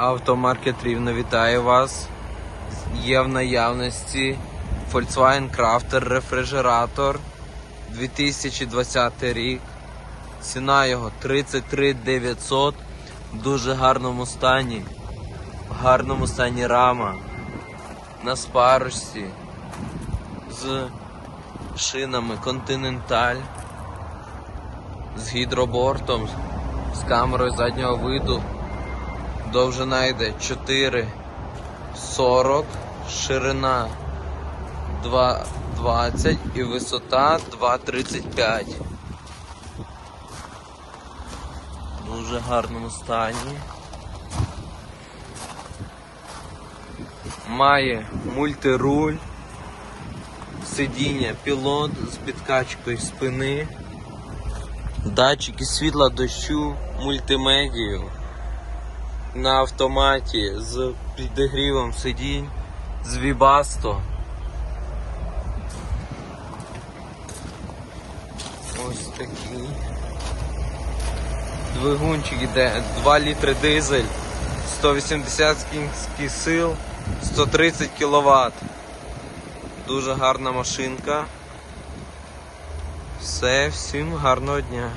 Автомаркет Рівно вітає вас. Є в наявності Volkswagen Crafter рефрижератор 2020 рік. Ціна його 33 900 в дуже гарному стані. В гарному стані рама. На спарочці з шинами Continental, з гідробортом, з камерою заднього виду. Довжина йде 4,40, ширина 2,20 і висота 2,35. В Дуже гарному стані. Має мультируль, сидіння, пілот з підкачкою спини, датчики світла дощу, мультимедію на автоматі з підігрівом сидінь, з Вібасто. Ось такий. Двигунчик іде 2 літри дизель, 180 кінських сил, 130 кВт. Дуже гарна машинка. Все, всім гарного дня.